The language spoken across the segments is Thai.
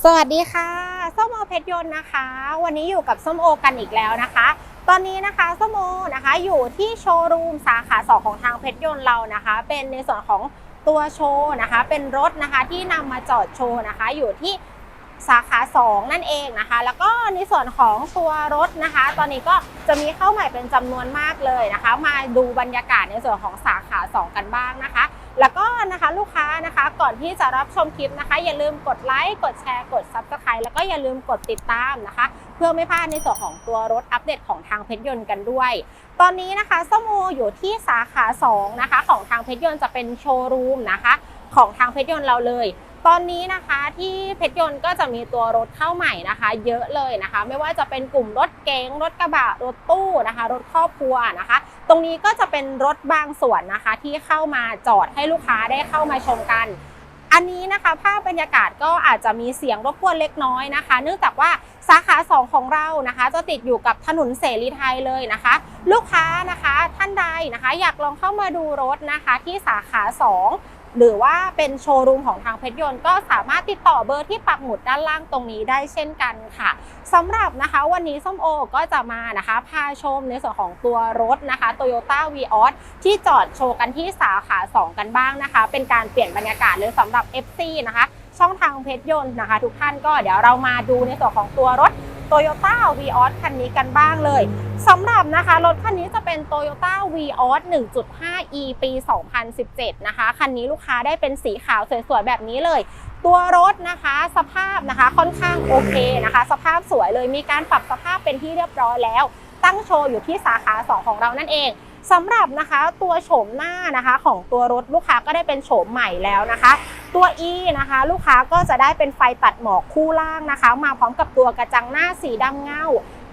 สวัสดีค่ะส้มโอเพชรยนต์นะคะ วันนี้อยู่กับส้มโอกันอีกแล้วนะคะ ตอนนี้นะคะส้มโอนะคะอยู่ที่โชว์รูมสาขาสองของทางเพชรยนต์เรานะคะ เป็นในส่วนของตัวโชว์นะคะ เป็นรถนะคะที่นำมาจอดโชว์นะคะ อยู่ที่สาขา 2 นั่นเองนะคะ แล้วก็ในส่วนของตัวรถนะคะ ตอนนี้ก็จะมีเข้าใหม่เป็นจำนวนมากเลยนะคะ มาดูบรรยากาศในส่วนของสาขา 2 กันบ้างนะคะ แล้วก็นะคะลูกค้านะคะก่อนที่จะรับชมคลิปนะคะ อย่าลืมกดไลค์กดแชร์กด Subscribe แล้วก็อย่าลืมกดติดตามนะคะ เพื่อไม่พลาดในส่วนของตัวรถอัปเดตของทางเพชรยนต์กันด้วย ตอนนี้นะคะส้มโออยู่ที่สาขา2นะคะของทางเพชรยนต์จะเป็นโชว์รูมนะคะของทางเพชรยนต์เราเลยตอนนี้นะคะที่เพชรยนต์ก็จะมีตัวรถเข้าใหม่นะคะ เยอะเลยนะคะ ไม่ว่าจะเป็นกลุ่มรถเก๋งรถกระบะรถตู้นะคะ รถครอบครัวนะคะ รงนี้ก็จะเป็นรถบางส่วนนะคะ ที่เข้ามาจอดให้ลูกค้าได้เข้ามาชมกัน อันนี้นะคะภาพบรรยากาศก็อาจจะมีเสียงรบกวนเล็กน้อยนะคะ เนื่องจากว่าสาขา 2 ของเรานะคะ จะติดอยู่กับถนนเสรีไทยเลยนะคะ ลูกค้านะคะท่านใดนะคะ อยากลองเข้ามาดูรถนะคะที่สาขา 2 หรือว่าเป็นโชว์รูมของทางเพชรยนต์ก็สามารถติดต่อเบอร์ที่ปักหมุดด้านล่างตรงนี้ได้เช่นกันค่ะสำหรับนะคะวันนี้ส้มโอก็จะมานะคะพาชมในส่วนของตัวรถนะคะ Toyota v ีออสที่จอดโชว์กันที่สาขา 2 กันบ้างนะคะ เป็นการเปลี่ยนบรรยากาศเลยสำหรับ FC นะคะ ช่องทางเพชรยนต์นะคะ ทุกท่านก็เดี๋ยวเรามาดูในส่วนของตัวรถ Toyota v ีออสคันนี้กันบ้างเลยสำหรับนะคะรถคันนี้จะเป็น Toyota v ีออส1.5 e ปี 2017 นะคะ คันนี้ลูกค้าได้เป็นสีขาวสวยๆ แบบนี้เลย ตัวรถนะคะสภาพนะคะค่อนข้างโอเคนะคะ สภาพสวยเลยมีการปรับสภาพเป็นที่เรียบร้อยแล้ว ตั้งโชว์อยู่ที่สาขา 2 ของเรานั่นเองสำหรับนะคะตัวโฉมหน้านะคะของตัวรถลูกค้าก็ได้เป็นโฉมใหม่แล้วนะคะ ตัว E นะคะ ลูกค้าก็จะได้เป็นไฟตัดหมอกคู่ล่างนะคะ มาพร้อมกับตัวกระจังหน้าสีดำเงา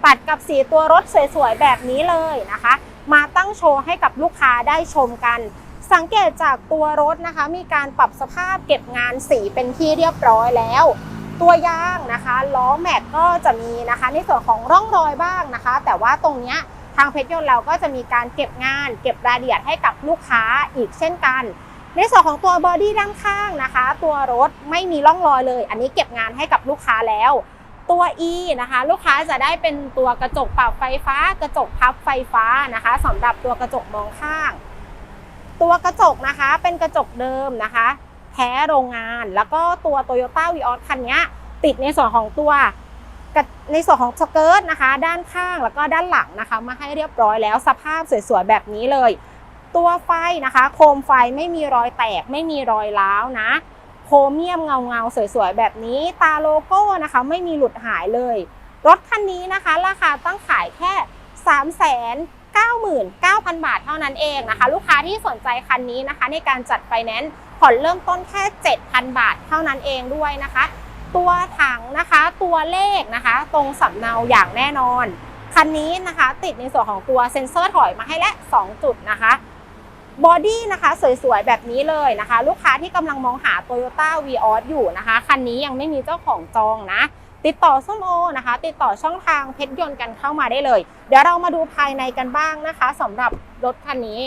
ตัดกับสีตัวรถสวยๆ แบบนี้เลยนะคะ มาตั้งโชว์ให้กับลูกค้าได้ชมกัน สังเกตจากตัวรถนะคะ มีการปรับสภาพเก็บงานสีเป็นที่เรียบร้อยแล้ว ตัวยางนะคะล้อแม็กก็จะมีนะคะ ในส่วนของร่องรอยบ้างนะคะ แต่ว่าตรงเนี้ยทางเพชรยนต์เราก็จะมีการเก็บงาน เก็บรายละเอียดให้กับลูกค้าอีกเช่นกัน ในส่วนของตัวบอดี้ด้านข้างนะคะ ตัวรถไม่มีร่องรอยเลย อันนี้เก็บงานให้กับลูกค้าแล้ว ตัว E นะคะ ลูกค้าจะได้เป็นตัวกระจกปรับไฟฟ้า กระจกพับไฟฟ้านะคะสำหรับตัวกระจกมองข้าง ตัวกระจกนะคะเป็นกระจกเดิมนะคะ แท้โรงงาน แล้วก็ตัว Toyota v ีออสคันนี้ติดในส่วนของตัวในส่วนของสเกิร์ตนะคะ ด้านข้างแล้วก็ด้านหลังนะคะ มาให้เรียบร้อยแล้วสภาพสวยๆแบบนี้เลย ตัวไฟนะคะ โคมไฟไม่มีรอยแตก ไม่มีรอยร้าวนะ โครเมียมเงาเงาๆสวยๆ แบบนี้ตาโลโก้นะคะ ไม่มีหลุดหายเลย รถคันนี้นะคะ ราคาตั้งขายแค่3 9 9 0 0 0 บาทเท่านั้นเองนะคะ ลูกค้าที่สนใจคันนี้นะคะ ในการจัดไฟแนนซ์ผ่อนเริ่มต้นแค่ 7,000 บาทเท่านั้นเองด้วยนะคะ ตัวถังนะคะตัวเลขนะคะ ตรงสำเนาอย่างแน่นอน คันนี้นะคะ ติดในส่วนของตัวเซ็นเซอร์ถอยมาให้และ 2 จุดนะคะ บอดี้นะคะสวยๆ แบบนี้เลยนะคะ ลูกค้าที่กำลังมองหา Toyota v ีออสอยู่นะคะ คันนี้ยังไม่มีเจ้าของจองนะ ติดต่อส้มโอนะคะ ติดต่อช่องทางเพชรยนต์กันเข้ามาได้เลย เดี๋ยวเรามาดูภายในกันบ้างนะคะสำหรับรถคันนี้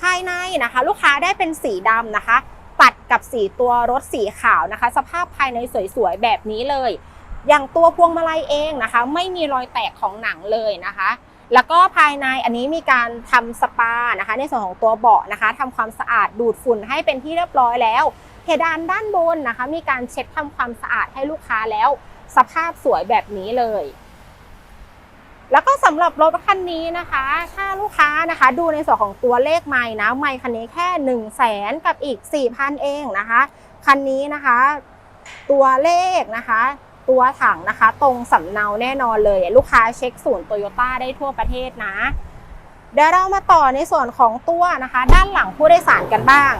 ภายในนะคะ ลูกค้าได้เป็นสีดำนะคะ ตัดกับสีตัวรถสีขาวนะคะ สภาพภายในสวยๆ แบบนี้เลย อย่างตัวพวงมาลัยเองนะคะ ไม่มีรอยแตกของหนังเลยนะคะ แล้วก็ภายในอันนี้มีการทำสปานะคะ ในส่วนของตัวเบาะนะคะทำความสะอาดดูดฝุ่นให้เป็นที่เรียบร้อยแล้ว เพดานด้านบนนะคะ มีการเช็ดทำความสะอาดให้ลูกค้าแล้ว สภาพสวยแบบนี้เลย แล้วก็สำหรับรถคันนี้นะคะ ถ้าลูกค้านะคะ ดูในส่วนของตัวเลขไม้นะไม้คันนี้แค่1นึ่งแสนกับอีก4,000เองนะคะคันนี้นะคะ ตัวเลขนะคะ ตัวถังนะคะ ตรงสำเนาแน่นอนเลย ลูกค้าเช็คศูนย์โตโยต้าได้ทั่วประเทศนะเดี๋ยวเรามาต่อในส่วนของตัวนะคะ ด้านหลังผู้โดยสารกันบ้าง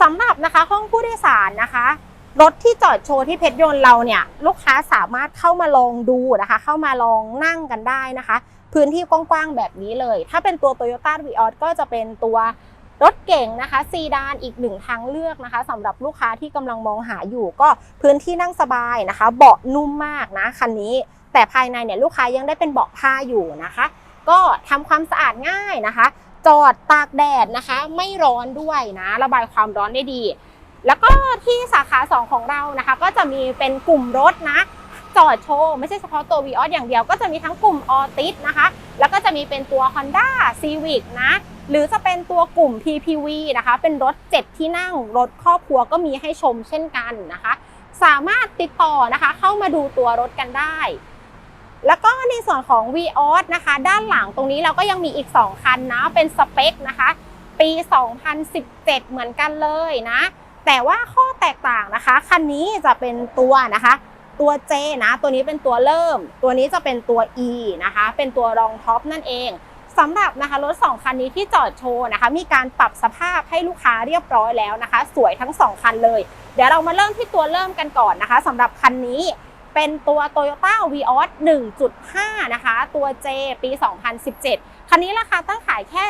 สำหรับนะคะห้องผู้โดยสารนะคะรถที่จอดโชว์ที่เพชรยนต์เราเนี่ยลูกค้าสามารถเข้ามาลองดูนะคะ เข้ามาลองนั่งกันได้นะคะ พื้นที่กว้างๆแบบนี้เลย ถ้าเป็นตัว Toyota v ีออสก็จะเป็นตัว รถเก่งนะคะซีดานอีกหนึ่งทางเลือกนะคะสำหรับลูกค้าที่กำลังมองหาอยู่ก็พื้นที่นั่งสบายนะคะ เบาะนุ่มมากนะคันนี้ แต่ภายในเนี่ยลูกค้ายังได้เป็นเบาะผ้าอยู่นะคะ ก็ทำความสะอาดง่ายนะคะ จอดตากแดดนะคะ ไม่ร้อนด้วยนะ ระบายความร้อนได้ดี แล้วก็ที่สาขา 2 ของเรานะคะ ก็จะมีเป็นกลุ่มรถนะจอดโชว์ไม่ใช่เฉพาะตัว v ีอออย่างเดียว ก็จะมีทั้งกลุ่มออติสนะคะ แล้วก็จะมีเป็นตัว Honda Civic นะ หรือจะเป็นตัวกลุ่ม PPV นะคะ เป็นรถ 7 ที่นั่ง รถครอบครัวก็มีให้ชมเช่นกันนะคะ สามารถติดต่อนะคะเข้ามาดูตัวรถกันได้ แล้วก็ในส่วนของ v ีออนะคะ ด้านหลังตรงนี้เราก็ยังมีอีก 2 คันนะ เป็นสเปคนะคะ ปี 2017 เหมือนกันเลยนะ แต่ว่าข้อแตกต่างนะคะ คันนี้จะเป็นตัวนะคะตัว J นะ ตัวนี้เป็นตัวเริ่ม ตัวนี้จะเป็นตัว E นะคะ เป็นตัวรองท็อปนั่นเอง สำหรับนะคะรถ 2 คันนี้ที่จอดโชว์นะคะ มีการปรับสภาพให้ลูกค้าเรียบร้อยแล้วนะคะ สวยทั้ง 2 คันเลย เดี๋ยวเรามาเริ่มที่ตัวเริ่มกันก่อนนะคะสำหรับคันนี้เป็นตัว Toyota Vios 1.5 นะคะ ตัว J ปี 2017 คันนี้ราคาตั้งขายแค่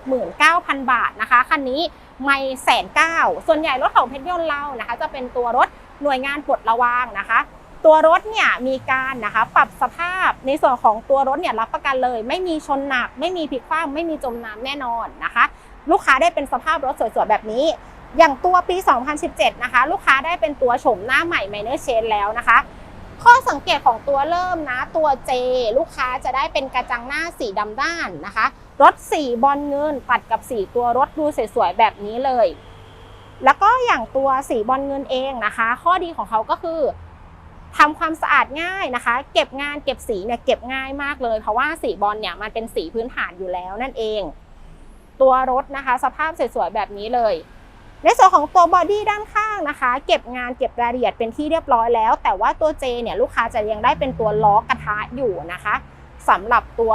369,000 บาทนะคะ คันนี้ไม่แสนเก้าส่วนใหญ่รถของเพชรยนต์เรานะคะ จะเป็นตัวรถหน่วยงานปลดระวางนะคะ ตัวรถเนี่ยมีการนะคะปรับสภาพในส่วนของตัวรถเนี่ยรับประกันเลย ไม่มีชนหนัก ไม่มีพลิกคว่ำไม่มีจมน้ำแน่นอนนะคะ ลูกค้าได้เป็นสภาพรถสวยๆแบบนี้ อย่างตัวปี 2017 นะคะ ลูกค้าได้เป็นตัวโฉมหน้าใหม่ Minor Change แล้วนะคะ ข้อสังเกตของตัวเริ่มนะ ตัว J ลูกค้าจะได้เป็นกระจังหน้าสีดำด้านนะคะ รถสีบอลเงินตัดกับสีตัวรถดูสวยๆแบบนี้เลย แล้วก็อย่างตัวสีบอลเงินเองนะคะ ข้อดีของเขาก็คือ ทำความสะอาดง่ายนะคะ เก็บงานเก็บสีเนี่ยเก็บง่ายมากเลย เพราะว่าสีบอลเนี่ยมันเป็นสีพื้นฐานอยู่แล้วนั่นเอง ตัวรถนะคะ สภาพสวยๆแบบนี้เลยในส่วนของตัวบอดี้ด้านข้างนะคะ เก็บงานเก็บรายละเอียดเป็นที่เรียบร้อยแล้ว แต่ว่าตัว J เนี่ยลูกค้าจะยังได้เป็นตัวล้อกระทะอยู่นะคะสำหรับตัว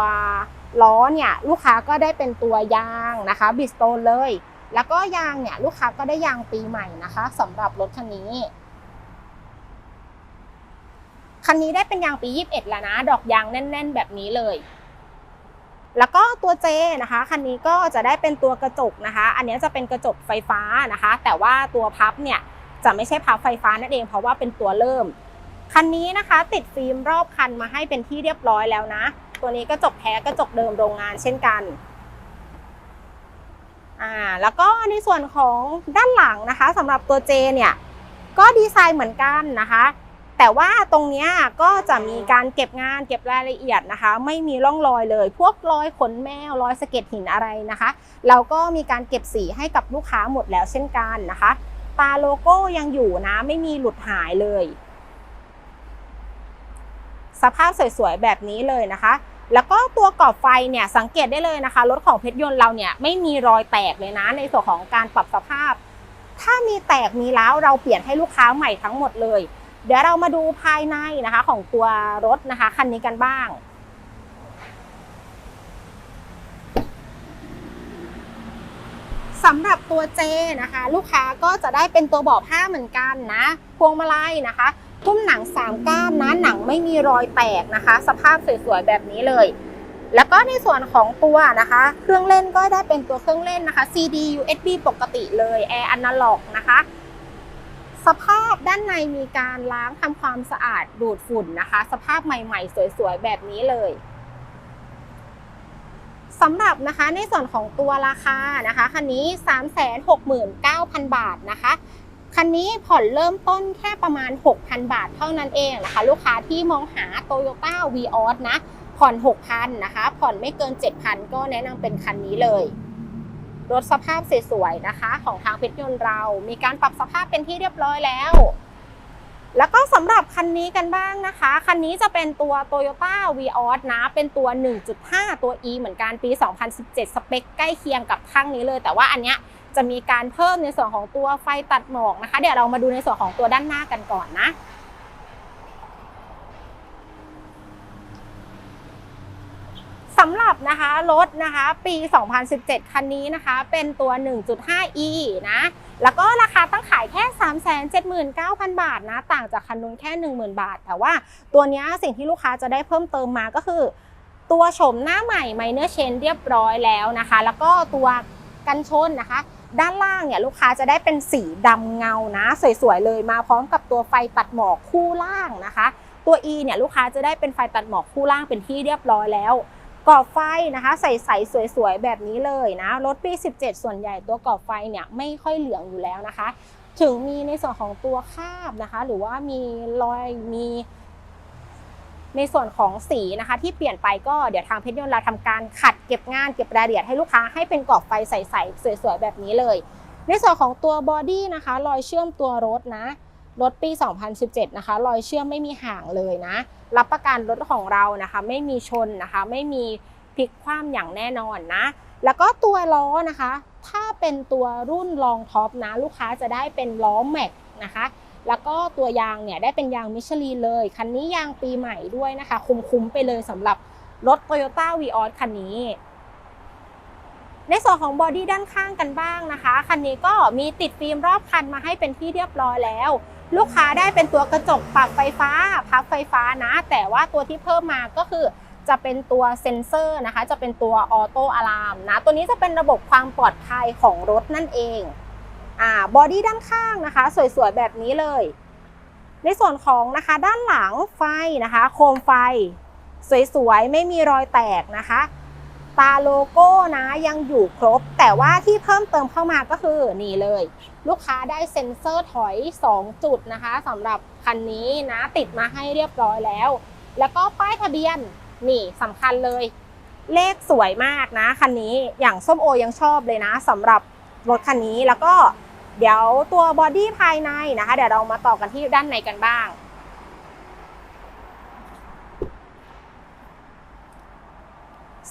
ล้อเนี่ยลูกค้าก็ได้เป็นตัวยางนะคะบิสโตนเลย แล้วก็ยางเนี่ยลูกค้าก็ได้ยางปีใหม่นะคะสำหรับรถคันนี้ คันนี้ได้เป็นยางปี 21 แล้วนะ ดอกยางแน่น ๆ แบบนี้เลย แล้วก็ตัวเจนะคะ คันนี้ก็จะได้เป็นตัวกระจกนะคะ อันนี้จะเป็นกระจกไฟฟ้านะคะ แต่ว่าตัวพับเนี่ยจะไม่ใช่พับไฟฟ้านั่นเอง เพราะว่าเป็นตัวเริ่ม คันนี้นะคะติดฟิล์มรอบคันมาให้เป็นที่เรียบร้อยแล้วนะ ตัวนี้กระจกแท้กระจกเดิมโรงงานเช่นกันอ่าแล้วก็ในส่วนของด้านหลังนะคะสำหรับตัวเจเนี่ยก็ดีไซน์เหมือนกันนะคะ แต่ว่าตรงนี้ก็จะมีการเก็บงานเก็บรายละเอียดนะคะ ไม่มีร่องรอยเลย พวกรอยขนแมวรอยสะเก็ดหินอะไรนะคะ เราก็มีการเก็บสีให้กับลูกค้าหมดแล้วเช่นกันนะคะ ตาโลโก้ยังอยู่นะไม่มีหลุดหายเลย สภาพสวยๆแบบนี้เลยนะคะแล้วก็ตัวกรอบไฟเนี่ยสังเกตได้เลยนะคะ รถของเพชรยนต์เราเนี่ยไม่มีรอยแตกเลยนะ ในส่วนของการปรับสภาพ ถ้ามีแตกมีร้าวเราเปลี่ยนให้ลูกค้าใหม่ทั้งหมดเลย เดี๋ยวเรามาดูภายในนะคะของตัวรถนะคะคันนี้กันบ้าง สำหรับตัวเจนะคะ ลูกค้าก็จะได้เป็นตัวเบาะผ้าเหมือนกันนะพวงมาลัยนะคะพุ่มหนังสามก้านนะหนังไม่มีรอยแตกนะคะ สภาพสวยๆแบบนี้เลย แล้วก็ในส่วนของตัวนะคะ เครื่องเล่นก็ได้เป็นตัวเครื่องเล่นนะคะ CD USB ปกติเลยแอร์อนาล็อกนะคะ สภาพด้านในมีการล้างทำความสะอาดดูดฝุ่นนะคะ สภาพใหม่ๆ สวยๆ แบบนี้เลยสำหรับนะคะในส่วนของตัวราคานะคะคันนี้ 369,000 บาทนะคะ คันนี้ผ่อนเริ่มต้นแค่ประมาณ 6,000 บาทเท่านั้นเองนะคะ ลูกค้าที่มองหา Toyota Vios นะ ผ่อน 6,000นะคะ ผ่อนไม่เกิน 7,000 ก็แนะนำเป็นคันนี้เลย รถสภาพสวยๆนะคะ ของทางเพชรยนต์เรา มีการปรับสภาพเป็นที่เรียบร้อยแล้ว แล้วก็สำหรับคันนี้กันบ้างนะคะ คันนี้จะเป็นตัว Toyota Vios นะ เป็นตัว 1.5 ตัว E เหมือนกันปี 2017 สเปคใกล้เคียงกับข้างนี้เลย แต่ว่าอันเนี้ยจะมีการเพิ่มในส่วนของตัวไฟตัดหมอกนะคะ เดี๋ยวเรามาดูในส่วนของตัวด้านหน้ากันก่อนนะำหรับนะคะรถนะคะปี 2017 คันนี้นะคะ เป็นตัว 1.5e นะ แล้วก็ราคาตั้งขายแค่ 379,000 บาทนะ ต่างจากคันนู้นแค่ 10,000 บาท แต่ว่าตัวนี้สิ่งที่ลูกค้าจะได้เพิ่มเติมมาก็คือ ตัวโฉมหน้าใหม่ Minor Change เรียบร้อยแล้วนะคะ แล้วก็ตัวกันชนนะคะ ด้านล่างเนี่ยลูกค้าจะได้เป็นสีดำเงานะ สวยๆเลยมาพร้อมกับตัวไฟตัดหมอกคู่ล่างนะคะ ตัว E เนี่ยลูกค้าจะได้เป็นไฟตัดหมอกคู่ล่างเป็นที่เรียบร้อยแล้ว กรอบไฟนะคะใสๆสวยๆ แบบนี้เลยนะ รถปี 17 ส่วนใหญ่ตัวกรอบไฟเนี่ยไม่ค่อยเหลืองอยู่แล้วนะคะ ถึงมีในส่วนของตัวคาบนะคะ หรือว่ามีรอยมีในส่วนของสีนะคะ ที่เปลี่ยนไปก็เดี๋ยวทางเพชรยนต์เราทำการขัดเก็บงานเก็บรายละเอียดให้ลูกค้าให้เป็นกรอบไฟใสๆสวยๆ แบบนี้เลย ในส่วนของตัวบอดี้นะคะ รอยเชื่อมตัวรถนะ รถปี 2017 นะคะ รอยเชื่อมไม่มีห่างเลยนะ รับประกันรถของเรานะคะ ไม่มีชนนะคะ ไม่มีพลิกคว่ำอย่างแน่นอนนะ แล้วก็ตัวล้อนะคะ ถ้าเป็นตัวรุ่นลองท็อปนะ ลูกค้าจะได้เป็นล้อแม็กนะคะ แล้วก็ตัวยางเนี่ยได้เป็นยางมิชลินเลย คันนี้ยางปีใหม่ด้วยนะคะ คุ้มๆไปเลยสำหรับรถ Toyota v ีออคันนี้ ในส่วนของบอดี้ด้านข้างกันบ้างนะคะ คันนี้ก็มีติดฟิล์มรอบคันมาให้เป็นที่เรียบร้อยแล้ว ลูกค้าได้เป็นตัวกระจกปรับไฟฟ้า พับไฟฟ้านะ แต่ว่าตัวที่เพิ่มมาก็คือจะเป็นตัวเซ็นเซอร์นะคะ จะเป็นตัวออโต้อะลามนะ ตัวนี้จะเป็นระบบความปลอดภัยของรถนั่นเองอ่าบอดี้ด้านข้างนะคะ สวยๆ แบบนี้เลย ในส่วนของนะคะด้านหลังไฟนะคะ โคมไฟ สวยๆ ไม่มีรอยแตกนะคะ ตาโลโก้นะยังอยู่ครบ แต่ว่าที่เพิ่มเติมเข้ามาก็คือนี่เลย ลูกค้าได้เซ็นเซอร์ถอย 2 จุดนะคะสำหรับคันนี้นะติดมาให้เรียบร้อยแล้ว แล้วก็ป้ายทะเบียนนี่สำคัญเลย เลขสวยมากนะคันนี้อย่างส้มโอยังชอบเลยนะสำหรับรถคันนี้แล้วก็เดี๋ยวตัวบอดี้ภายในนะคะ เดี๋ยวเรามาต่อกันที่ด้านในกันบ้าง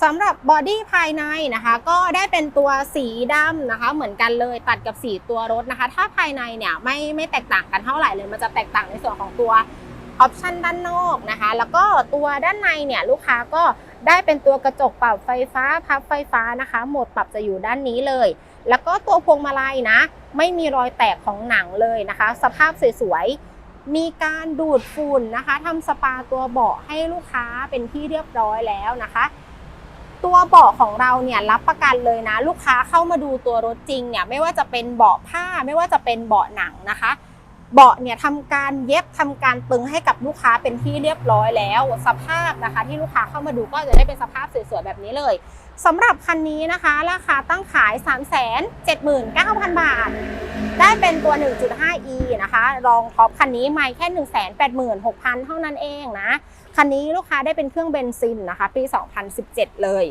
สำหรับบอดี้ภายในนะคะ ก็ได้เป็นตัวสีดำนะคะ เหมือนกันเลยตัดกับสีตัวรถนะคะ ถ้าภายในเนี่ยไม่ไม่แตกต่างกันเท่าไหร่เลยมันจะแตกต่างในส่วนของตัวออปชันด้านนอกนะคะ แล้วก็ตัวด้านในเนี่ยลูกค้าก็ได้เป็นตัวกระจกปรับไฟฟ้าพับไฟฟ้านะคะโหมดปรับจะอยู่ด้านนี้เลย แล้วก็ตัวพวงมาลัยนะ ไม่มีรอยแตกของหนังเลยนะคะ สภาพสวยๆมีการดูดฝุ่นนะคะทำสปาตัวเบาะให้ลูกค้าเป็นที่เรียบร้อยแล้วนะคะ ตัวเบาะของเราเนี่ยรับประกันเลยนะ ลูกค้าเข้ามาดูตัวรถจริงเนี่ยไม่ว่าจะเป็นเบาะผ้าไม่ว่าจะเป็นเบาะหนังนะคะเบาะเนี่ยทำการเย็บทำการตึงให้กับลูกค้าเป็นที่เรียบร้อยแล้ว สภาพนะคะ ที่ลูกค้าเข้ามาดูก็จะได้เป็นสภาพสวยๆแบบนี้เลย สำหรับคันนี้นะคะ ราคาตั้งขาย 379,000 บาท ได้เป็นตัว 1.5e นะคะ รองท็อปคันนี้ไม่แค่ 186,000 เท่านั้นเองนะ คันนี้ลูกค้าได้เป็นเครื่องเบนซินนะคะ ปี 2017 เลย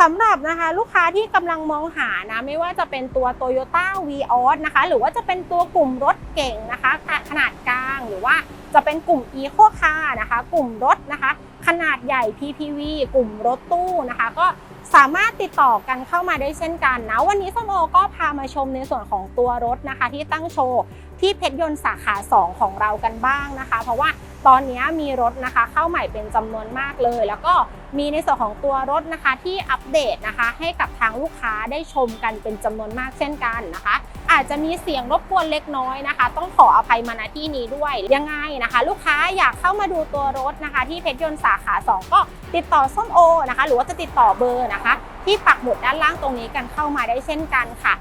สำหรับนะคะลูกค้าที่กำลังมองหานะไม่ว่าจะเป็นตัว Toyota v ีออนะคะ หรือว่าจะเป็นตัวกลุ่มรถเก่งนะคะ ขนาดกลางหรือว่าจะเป็นกลุ่ม Eco Car นะคะ กลุ่มรถนะคะ ขนาดใหญ่ PPV กลุ่มรถตู้นะคะ ก็สามารถติดต่อกันเข้ามาได้เช่นกันนะ วันนี้ส้มโอก็พามาชมในส่วนของตัวรถนะคะ ที่ตั้งโชว์ที่เพชรยนต์สาขา 2 ของเรากันบ้างนะคะ เพราะว่าตอนนี้มีรถนะคะเข้าใหม่เป็นจำนวนมากเลย แล้วก็มีในส่วนของตัวรถนะคะที่อัปเดตนะคะ ให้กับทางลูกค้าได้ชมกันเป็นจำนวนมากเช่นกันนะคะ อาจจะมีเสียงรบกวนเล็กน้อยนะคะ ต้องขออภัยมาณที่นี้ด้วยยังไงนะคะ ลูกค้าอยากเข้ามาดูตัวรถนะคะ ที่เพชรยนต์สาขา 2 ก็ติดต่อส้มโอนะคะ หรือว่าจะติดต่อเบอร์นะคะ ที่ปักหมุดด้านล่างตรงนี้กันเข้ามาได้เช่นกันค่ะ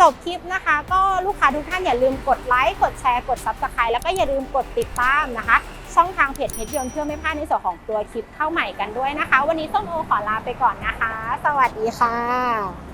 จบคลิปนะคะ ก็ลูกค้าทุกท่านอย่าลืมกดไลค์กดแชร์กด Subscribe แล้วก็อย่าลืมกดติดตามนะคะ ช่องทางเพจเพจยนต์เพื่อไม่พลาดในส่วนของตัวคลิปเข้าใหม่กันด้วยนะคะ วันนี้ส้มโอขอลาไปก่อนนะคะ สวัสดีค่ะ